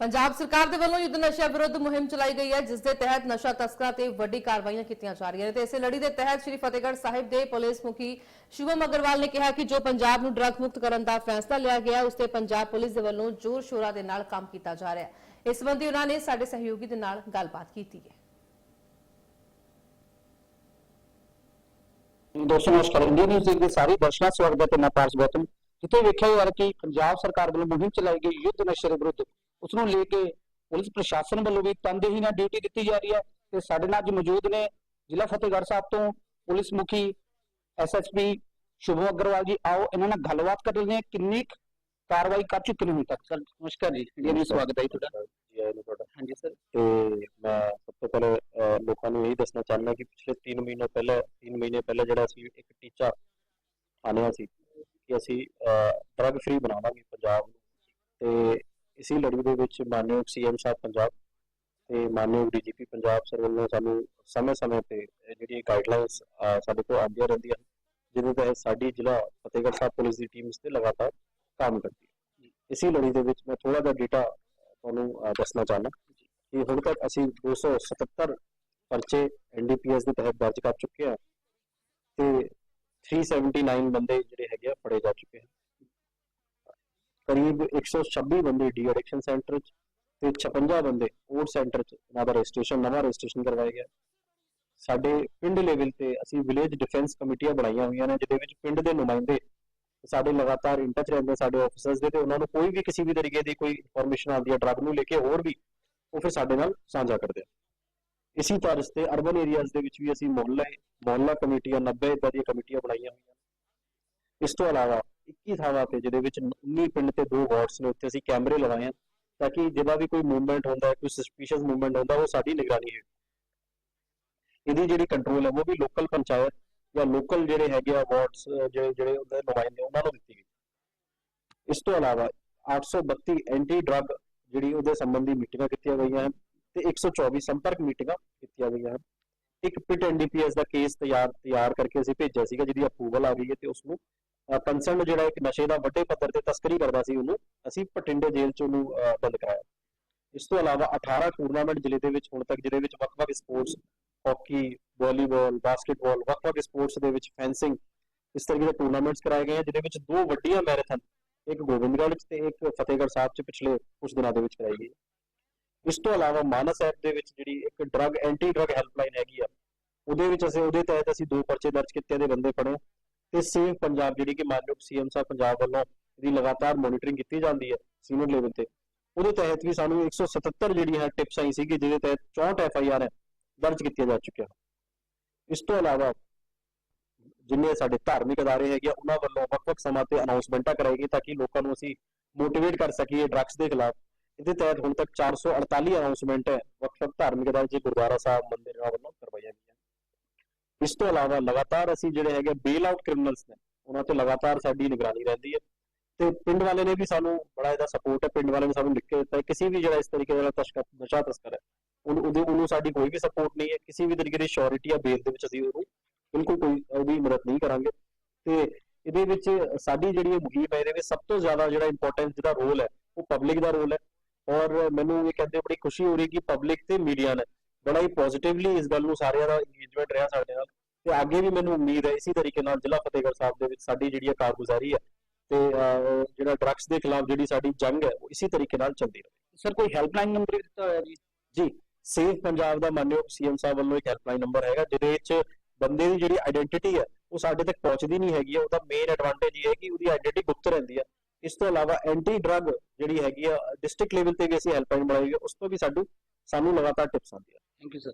ਪੰਜਾਬ ਸਰਕਾਰ ਦੇ ਵੱਲੋਂ ਯੁੱਧ ਨਸ਼ਾ ਵਿਰੁੱਧ ਮੁਹਿੰਮ ਚਲਾਈ ਗਈ ਹੈ ਜਿਸ ਦੇ ਤਹਿਤ ਨਸ਼ਾ ਤਸਕਰਾਂ ਤੇ ਵੱਡੀ ਕਾਰਵਾਈਆਂ ਕੀਤੀਆਂ ਜਾ ਰਹੀਆਂ ਨੇ। ਤੇ ਇਸੇ ਲੜੀ ਦੇ ਤਹਿਤ ਸ੍ਰੀ ਫਤਿਹਗੜ੍ਹ ਸਾਹਿਬ ਦੇ ਪੁਲਿਸ ਮੁਖੀ ਸ਼ੁਭਮ ਅਗਰਵਾਲ ਨੇ ਕਿਹਾ ਕਿ ਜੋ ਪੰਜਾਬ ਨੂੰ ਡਰੱਗ ਮੁਕਤ ਕਰਨ ਦਾ ਫੈਸਲਾ ਲਿਆ ਗਿਆ ਉਸ ਤੇ ਪੰਜਾਬ ਪੁਲਿਸ ਦੇ ਵੱਲੋਂ ਜ਼ੋਰ ਸ਼ੋਰਾਂ ਦੇ ਨਾਲ ਕੰਮ ਕੀਤਾ ਜਾ ਰਿਹਾ ਹੈ। ਇਸ ਸੰਬੰਧੀ ਉਹਨਾਂ ਨੇ ਸਾਡੇ ਸਹਿਯੋਗੀ ਦੇ ਨਾਲ ਗੱਲਬਾਤ ਕੀਤੀ ਹੈ। ਦੋਸਤੋ, ਨਮਸਕਾਰ। ਇੰਡੀਆ ਨਿਊਜ਼ ਦੇ ਸਾਰੇ ਦਰਸ਼ਕਾਂ ਸਵਾਗਤ ਹੈ। ਮੈਂ ਪਾਰਸ ਗੌਤਮ। ਜਿੱਥੇ ਵੇਖਿਆ ਜਾ ਕਿ ਪੰਜਾਬ ਸਰਕਾਰ ਵੱਲੋਂ ਮੁਹਿੰਮ ਚਲਾਈ ਗਈ ਯੁੱਧ ਨਸ਼ੇ ਦੇ ਵਿਰੁੱਧ ਉਸ ਨੂੰ ਲੈ ਕੇ ਪੁਲਿਸ ਪ੍ਰਸ਼ਾਸਨ ਵੱਲੋਂ ਵੀ ਤਨਦੇਹੀ ਨਾਲ ਡਿਊਟੀ ਦਿੱਤੀ ਜਾ ਰਹੀ ਹੈ ਤੇ ਸਾਡੇ ਨਾਲ ਅੱਜ ਮੌਜੂਦ ਨੇ ਜ਼ਿਲ੍ਹਾ ਫਤਿਹਗੜ੍ਹ ਸਾਹਿਬ ਤੋਂ ਪੁਲਿਸ ਮੁਖੀ ਐਸਐਸਪੀ ਸ਼ੁਭਮ ਅਗਰਵਾਲ ਜੀ। ਆਓ ਇਹਨਾਂ ਨਾਲ ਗੱਲਬਾਤ ਕਰ ਲੈਂਦੇ ਹਾਂ ਕਿੰਨੀ ਕਾਰਵਾਈ ਕਰ ਚੁੱਕੇ ਨੇ ਹੁਣ ਤੱਕ? ਸਰ ਨਮਸਕਾਰ ਜੀ। ਇੰਡੀਆ ਨਿਊਜ਼ ਸਵਾਗਤ ਹੈ ਤੁਹਾਡਾ। ਜੀ ਆਇਆਂ ਨੂੰ ਤੁਹਾਡਾ। ਹਾਂਜੀ ਸਰ। ਤੇ ਮੈਂ ਸਭ ਤੋਂ ਪਹਿਲੇ ਲੋਕਾਂ ਨੂੰ ਇਹ ਦੱਸਣਾ ਚਾਹੁੰਦਾ ਕਿ ਪਿਛਲੇ 3 ਮਹੀਨੇ ਪਹਿਲੇ 3 ਮਹੀਨੇ ਪਹਿਲੇ ਜਿਹੜਾ ਅਸੀਂ ਇੱਕ ਟੀਚਾ ਆਨਿਆ ਸੀ ਕਿ ਅਸੀਂ ਡਰੱਗ ਫ੍ਰੀ ਬਣਾਵਾਂਗੇ ਪੰਜਾਬ ਨੂੰ। ਤੇ ਇਸੇ ਲੜੀ ਦੇ ਵਿੱਚ ਮਾਨਯੋਗ ਸੀਐਮ ਸਾਹਿਬ ਪੰਜਾਬ ਤੇ ਮਾਨਯੋਗ ਡੀਜੀਪੀ ਪੰਜਾਬ ਸਰ ਵੱਲੋਂ ਸਾਨੂੰ ਸਮੇਂ-ਸਮੇਂ ਤੇ ਇਹ ਗਾਈਡਲਾਈਨਸ ਸਾਡੇ ਕੋਲ ਆਉਂਦੀਆਂ ਰਹਿੰਦੀਆਂ ਜਿਹਦੇ ਤਹਿਤ ਸਾਡੀ ਜ਼ਿਲ੍ਹਾ ਫਤਿਹਗੜ੍ਹ ਸਾਹਿਬ ਪੁਲਿਸ ਦੀ ਟੀਮ ਇਸ ਤੇ ਲਗਾਤਾਰ ਕੰਮ ਕਰਦੀ ਹੈ। ਇਸੇ ਲੜੀ ਦੇ ਵਿੱਚ ਮੈਂ ਥੋੜਾ ਜਿਹਾ ਡੇਟਾ ਤੁਹਾਨੂੰ ਦੱਸਣਾ ਚਾਹੁੰਦਾ ਕਿ ਹੁਣ ਤੱਕ ਅਸੀਂ 277 ਪਰਚੇ ਐਨਡੀਪੀਐਸ ਦੇ ਤਹਿਤ ਦਰਜ ਕਰ ਚੁੱਕੇ ਹਾਂ ਤੇ 379 ਬੰਦੇ ਜਿਹੜੇ ਹੈਗੇ ਆ ਫੜੇ ਜਾ ਚੁੱਕੇ ਹਨ। ਕਰੀਬ 126 ਬੰਦੇ ਡੀ ਐਡਿਕਸ਼ਨ ਸੈਂਟਰ ਚ ਤੇ 56 ਬੰਦੇ ਓਡ ਸੈਂਟਰ ਚ ਇਹਨਾਂ ਦਾ ਰਜਿਸਟ੍ਰੇਸ਼ਨ, ਨਵਾਂ ਰਜਿਸਟ੍ਰੇਸ਼ਨ ਕਰਵਾਇਆ ਗਿਆ। ਸਾਡੇ ਪਿੰਡ ਲੈਵਲ ਤੇ ਅਸੀਂ ਵਿਲੇਜ ਡਿਫੈਂਸ ਕਮੇਟੀਆਂ ਬਣਾਈਆਂ ਹੋਈਆਂ ਨੇ, ਜਿਹਦੇ ਵਿੱਚ ਪਿੰਡ ਦੇ ਨੁਮਾਇੰਦੇ ਸਾਡੇ ਲਗਾਤਾਰ ਇਨ ਟੱਚ ਰਹਿੰਦੇ ਸਾਡੇ ਆਫੀਸਰਸ ਦੇ ਤੇ ਉਹਨਾਂ ਨੂੰ ਕੋਈ ਵੀ ਕਿਸੇ ਵੀ ਤਰੀਕੇ ਦੀ ਕੋਈ ਇਨਫੋਰਮੇਸ਼ਨ ਆਉਂਦੀ ਹੈ ਡਰੱਗ ਨੂੰ ਲੈ ਕੇ ਹੋਰ ਵੀ, ਉਹ ਫਿਰ ਸਾਡੇ ਨਾਲ ਸਾਂਝਾ ਕਰਦੇ ਆ। ਇਸੇ ਤਰ੍ਹਾਂ ਤੇ ਅਰਬਨ ਏਰੀਆਜ਼ ਦੇ ਵਿੱਚ ਵੀ ਅਸੀਂ ਮੁਹੱਲਾ ਮੁਹੱਲਾ ਕਮੇਟੀਆਂ 90 ਇਦਾਂ ਦੀਆਂ ਕਮੇਟੀਆਂ ਬਣਾਈਆਂ ਹੋਈਆਂ ਇਸ ਤੋਂ ਇਲਾਵਾ 21 ਥਾਵਾਂ ਤੇ, ਜਿਹਦੇ ਵਿੱਚ 19 ਪਿੰਡ ਤੇ ਦੋ ਵਾਰਡਸ ਨੇ, ਉੱਥੇ ਅਸੀਂ ਕੈਮਰੇ ਲਗਾਏ ਆ, ਤਾਂ ਕਿ ਜਿਹਦਾ ਵੀ ਕੋਈ ਮੂਵਮੈਂਟ ਹੁੰਦਾ, ਕੋਈ ਸਸਪੀਸ਼ੀਅਸ ਮੂਵਮੈਂਟ ਹੁੰਦਾ, ਉਹ ਸਾਡੀ ਨਿਗਰਾਨੀ ਹੈ ਇਹਦੀ ਜਿਹੜੀ ਕੰਟਰੋਲ ਹੈ, ਉਹ ਵੀ ਲੋਕਲ ਪੰਚਾਇਤ ਜਾਂ ਲੋਕਲ ਜਿਹੜੇ ਹੈਗੇ ਆ ਵਾਰਡਸ ਜਿਹੜੇ ਜਿਹੜੇ ਉਹਦੇ ਨੁਮਾਇੰਦੇ ਉਹਨਾਂ ਨੂੰ ਦਿੱਤੀ ਗਈ। ਇਸ ਤੋਂ ਇਲਾਵਾ 832 ਐਂਟੀ ਡਰੱਗ ਜਿਹੜੀ ਉਹਦੇ ਸੰਬੰਧੀ ਮੀਟਿੰਗਾਂ ਕੀਤੀਆਂ ਗਈਆਂ ਹਨ ਤੇ 124 ਸੰਪਰਕ ਮੀਟਿੰਗਾਂ ਕੀਤੀਆਂ ਗਈਆਂ ਹਨ। ਇੱਕ ਪਿਟ ਐਨਡੀਪੀਐਸ ਦਾ ਕੇਸ ਤਿਆਰ ਤਿਆਰ ਕਰਕੇ ਅਸੀਂ ਭੇਜਿਆ ਸੀਗਾ, ਜਿਹਦੀ ਅਪਰੂਵਲ ਆ ਗਈ ਹੈ ਤੇ ਉਸ ਨੂੰ ਕੰਸਰਨ ਜਿਹੜਾ ਇੱਕ ਨਸ਼ੇ ਦਾ ਵੱਡੇ ਪੱਧਰ ਤੇ ਤਸਕਰੀ ਕਰਦਾ ਸੀ ਉਹਨੂੰ, ਅਸੀਂ ਭਟਿੰਡੇ ਜੇਲ੍ਹ ਚ ਉਹਨੂੰ ਬੰਦ ਕਰਾਇਆ। ਇਸ ਤੋਂ ਇਲਾਵਾ 18 ਟੂਰਨਾਮੈਂਟ ਜ਼ਿਲ੍ਹੇ ਦੇ ਵਿੱਚ ਹੁਣ ਤੱਕ, ਜਿਹਦੇ ਵਿੱਚ ਵੱਖ-ਵੱਖ ਸਪੋਰਟਸ ਹਾਕੀ ਵਾਲੀਬਾਲ ਬਾਸਕਟਬਾਲ ਵੱਖ-ਵੱਖ ਸਪੋਰਟਸ ਦੇ ਵਿੱਚ ਫੈਂਸਿੰਗ ਇਸ ਤਰੀਕੇ ਦੇ ਟੂਰਨਾਮੈਂਟਸ ਕਰਾਏ ਗਏ ਆ, ਜਿਹਦੇ ਵਿੱਚ ਦੋ ਵੱਡੀਆਂ ਮੈਰਾਥਨ ਇੱਕ ਗੋਬਿੰਦਗੜ੍ਹ 'ਚ ਤੇ ਇੱਕ ਫਤਿਹਗੜ੍ਹ ਸਾਹਿਬ 'ਚ ਪਿਛਲੇ ਕੁਝ ਦਿਨਾਂ ਦੇ ਵਿੱਚ ਕਰਾਈ ਗਈ ਇਸ ਤੋਂ ਇਲਾਵਾ ਮਾਨਸ ਐਪ ਦੇ ਵਿੱਚ ਜਿਹੜੀ ਇੱਕ ਡਰੱਗ ਐਂਟੀ ਡਰੱਗ ਹੈਲਪਲਾਈਨ ਹੈਗੀ ਆ, ਉਹਦੇ ਵਿੱਚ ਅਸੀਂ, ਉਹਦੇ ਤਹਿਤ ਅਸੀਂ ਦੋ ਪਰਚੇ ਦਰਜ ਕੀਤੇ ਦੇ ਬੰਦੇ ਫੜੇ ਤੇ ਸੇਵ ਪੰਜਾਬ ਜਿਹੜੀ ਕਿ ਮਾਨਯੋਗ ਸੀਐਮ ਸਾਹਿਬ ਪੰਜਾਬ ਵੱਲੋਂ ਇਹਦੀ ਲਗਾਤਾਰ ਮੋਨੀਟਰਿੰਗ ਕੀਤੀ ਜਾਂਦੀ ਹੈ ਸੀਨੀਅਰ ਲੈਵਲ ਤੇ। ਉਹਦੇ ਤਹਿਤ ਵੀ ਸਾਨੂੰ 177 ਜਿਹੜੀ ਹੈ ਟਿਪਸ ਆਈ ਸੀਗੀ ਜਿਹਦੇ ਤਹਿਤ 64 ਐਫ ਆਈ ਆਰ ਹੈ ਦਰਜ ਕੀਤੀਆਂ ਜਾ ਚੁੱਕੀਆਂ ਇਸ ਤੋਂ ਇਲਾਵਾ ਜਿੰਨੇ ਸਾਡੇ ਧਾਰਮਿਕ ਅਦਾਰੇ ਹੈਗੇ ਉਹਨਾਂ ਵੱਲੋਂ ਵੱਖ-ਵੱਖ ਸਮਾਂ ਤੇ ਅਨਾਉਂਸਮੈਂਟਾਂ ਕਰਾਈ ਗਈ ਤਾਂ ਕਿ ਲੋਕਾਂ ਨੂੰ ਅਸੀਂ ਮੋਟੀਵੇਟ ਕਰ ਸਕੀਏ ਡਰੱਗਸ ਦੇ ਖਿਲਾਫ। ਇਹਦੇ ਤਹਿਤ ਹੁਣ ਤੱਕ 448 ਅਨਾਉਂਸਮੈਂਟ ਹੈ ਵੱਖ-ਵੱਖ ਧਾਰਮਿਕ ਅਦਾਰੇ ਜੀ ਗੁਰਦੁਆਰਾ ਸਾਹਿਬ, ਮੰਦਿਰ ਵੱਲੋਂ ਇਸ ਤੋਂ ਇਲਾਵਾ ਲਗਾਤਾਰ ਅਸੀਂ ਜਿਹੜੇ ਹੈਗੇ ਬੇਲ ਆਊਟ ਕ੍ਰਿਮੀਨਲਸ ਨੇ, ਉਹਨਾਂ ਤੇ ਲਗਾਤਾਰ ਸਾਡੀ ਨਿਗਰਾਨੀ ਰਹਿੰਦੀ ਹੈ। ਤੇ ਪਿੰਡ ਵਾਲੇ ਨੇ ਵੀ ਸਾਨੂੰ ਬੜਾ ਇਹਦਾ ਸਪੋਰਟ ਹੈ। ਪਿੰਡ ਵਾਲੇ ਨੇ ਸਾਨੂੰ ਲਿਖ ਕੇ ਦਿੱਤਾ ਹੈ, ਕਿਸੇ ਵੀ ਜਿਹੜਾ ਇਸ ਤਰੀਕੇ ਦਾ ਤਸ਼ਕਰ, ਨਸ਼ਾ ਤਸਕਰ ਹੈ, ਉਹਨੂੰ ਉਹਨੂੰ ਸਾਡੀ ਕੋਈ ਵੀ ਸਪੋਰਟ ਨਹੀਂ ਹੈ। ਕਿਸੇ ਵੀ ਤਰੀਕੇ ਦੀ ਸ਼ੋਰਿਟੀ ਜਾਂ ਬੇਲ ਦੇ ਵਿੱਚ ਅਸੀਂ ਉਹਨੂੰ ਬਿਲਕੁਲ ਕੋਈ, ਉਹਦੀ ਮਦਦ ਨਹੀਂ ਕਰਾਂਗੇ। ਤੇ ਇਹਦੇ ਵਿੱਚ ਸਾਡੀ ਜਿਹੜੀ ਇਹ ਮੁਹਿੰਮ ਹੈ, ਇਹਦੇ ਵਿੱਚ ਸਭ ਤੋਂ ਜ਼ਿਆਦਾ ਜਿਹੜਾ ਇੰਪੋਰਟੈਂਟ ਜਿਹਦਾ ਰੋਲ ਹੈ, ਉਹ ਪਬਲਿਕ ਦਾ ਰੋਲ ਹੈ। ਔਰ ਮੈਨੂੰ ਇਹ ਕਹਿੰਦੇ ਬੜੀ ਖੁਸ਼ੀ ਹੋ ਰਹੀ ਕਿ ਪਬਲਿਕ ਤੇ ਮੀਡੀਆ ਨੇ ਬੜਾ ਹੀ ਪੋਜ਼ਿਟਿਵਲੀ ਇਸ ਗੱਲ ਨੂੰ ਸਾਰਿਆਂ ਦਾ ਇੰਗੇਜਮੈਂਟ ਰਿਹਾ ਸਾਡੇ ਨਾਲ। ਤੇ ਅੱਗੇ ਵੀ ਮੈਨੂੰ ਉਮੀਦ ਹੈ ਇਸੇ ਤਰੀਕੇ ਨਾਲ ਜ਼ਿਲ੍ਹਾ ਫਤਿਹਗੜ੍ਹ ਸਾਹਿਬ ਦੇ ਵਿੱਚ ਸਾਡੀ ਜਿਹੜੀ ਕਾਰਗੁਜ਼ਾਰੀ ਹੈ ਤੇ ਜਿਹੜਾ ਡਰੱਗਸ ਦੇ ਖਿਲਾਫ ਜਿਹੜੀ ਸਾਡੀ ਜੰਗ ਹੈ ਉਹ ਇਸੇ ਤਰੀਕੇ ਨਾਲ ਚੱਲਦੀ ਰਹੇ। ਸਰ ਕੋਈ ਹੈਲਪਲਾਈਨ ਨੰਬਰ ਵੀ ਦਿੱਤਾ ਹੋਇਆ ਜੀ? ਜੀ ਸੇਫ ਪੰਜਾਬ ਦਾ ਮਾਨਯੋਗ ਸੀਐਮ ਸਾਹਿਬ ਵੱਲੋਂ ਇੱਕ ਹੈਲਪਲਾਈਨ ਨੰਬਰ ਹੈਗਾ ਜਿਹਦੇ ਵਿੱਚ ਬੰਦੇ ਦੀ ਜਿਹੜੀ ਆਇਡੈਂਟੀਟੀ ਹੈ ਉਹ ਸਾਡੇ ਤੱਕ ਪਹੁੰਚਦੀ ਨਹੀਂ ਹੈਗੀ ਉਹਦਾ ਮੇਨ ਐਡਵਾਂਟੇਜ ਇਹ ਹੈ ਕਿ ਉਹਦੀ ਆਇਡੈਂਟੀ ਗੁਪਤ ਰਹਿੰਦੀ ਹੈ। ਇਸ ਤੋਂ ਇਲਾਵਾ ਐਂਟੀ ਡਰੱਗ ਜਿਹੜੀ ਹੈਗੀ ਆ ਡਿਸਟ੍ਰਿਕਟ ਲੈਵਲ ਤੇ ਵੀ ਅਸੀਂ ਹੈਲਪਲਾਈਨ ਬਣਾਈ ਹੈ ਉਸ ਤੋਂ ਵੀ ਸਾਡੂ ਸਾਨੂੰ ਲਗਾਤਾਰ ਟਿਪਸ ਆਉਂਦੀਆਂ Thank you, sir.